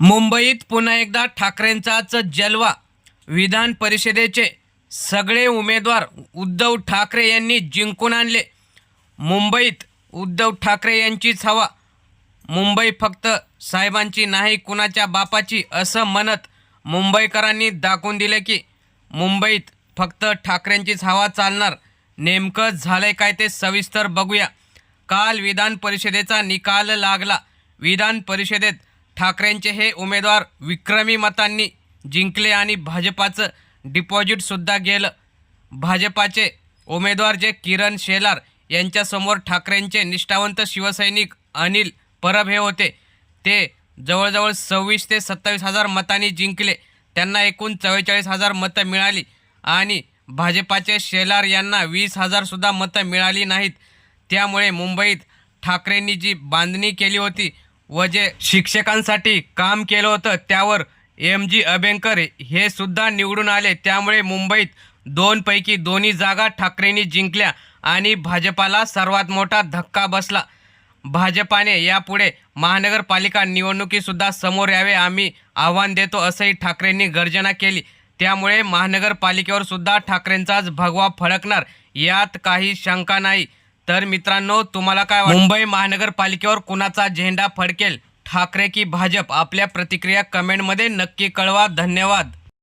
मुंबईत पुन्हा एकदा ठाकरेंचाच जलवा. विधान परिषदेचे सगळे उमेदवार उद्धव ठाकरे यांनी जिंकून आणले. मुंबईत उद्धव ठाकरे यांचीच हवा. मुंबई फक्त साहेबांची नाही कुणाच्या बापाची असं म्हणत मुंबईकरांनी दाखवून दिले की मुंबईत फक्त ठाकरेंचीच हवा चालणार. नेमकं झालंय काय ते सविस्तर बघूया. काल विधान परिषदेचा निकाल लागला. विधान परिषदेत ठाकरेंचे हे उमेदवार विक्रमी मतांनी जिंकले आणि भाजपाचं डिपॉझिटसुद्धा गेलं. भाजपाचे उमेदवार जे किरण शेलार यांच्यासमोर ठाकरेंचे निष्ठावंत शिवसैनिक अनिल परब हे होते. ते जवळजवळ सव्वीस ते सत्तावीस हजार मतांनी जिंकले. त्यांना एकूण चव्वेचाळीस हजार मतं मिळाली आणि भाजपाचे शेलार यांना वीस हजारसुद्धा मतं मिळाली नाहीत. त्यामुळे मुंबईत ठाकरेंनी जी बांधणी केली होती व जे शिक्षकांसाठी काम केलं होतं त्यावर एम जी अबेंकर हे सुद्धा निवडून आले. त्यामुळे मुंबईत दोनपैकी दोन्ही जागा ठाकरेंनी जिंकल्या आणि भाजपाला सर्वात मोठा धक्का बसला. भाजपाने यापुढे महानगरपालिका निवडणुकीसुद्धा समोर यावे आम्ही आव्हान देतो असंही ठाकरेंनी गर्जना केली. त्यामुळे महानगरपालिकेवर सुद्धा ठाकरेंचाच भगवा फडकणार यात काही शंका नाही. तर मित्रांनो तुम्हाला काय मुंबई महानगरपालिकेवर कुणाचा झेंडा फडकेल? ठाकरे की भाजप? आपल्या प्रतिक्रिया कमेंटमध्ये नक्की कळवा. धन्यवाद.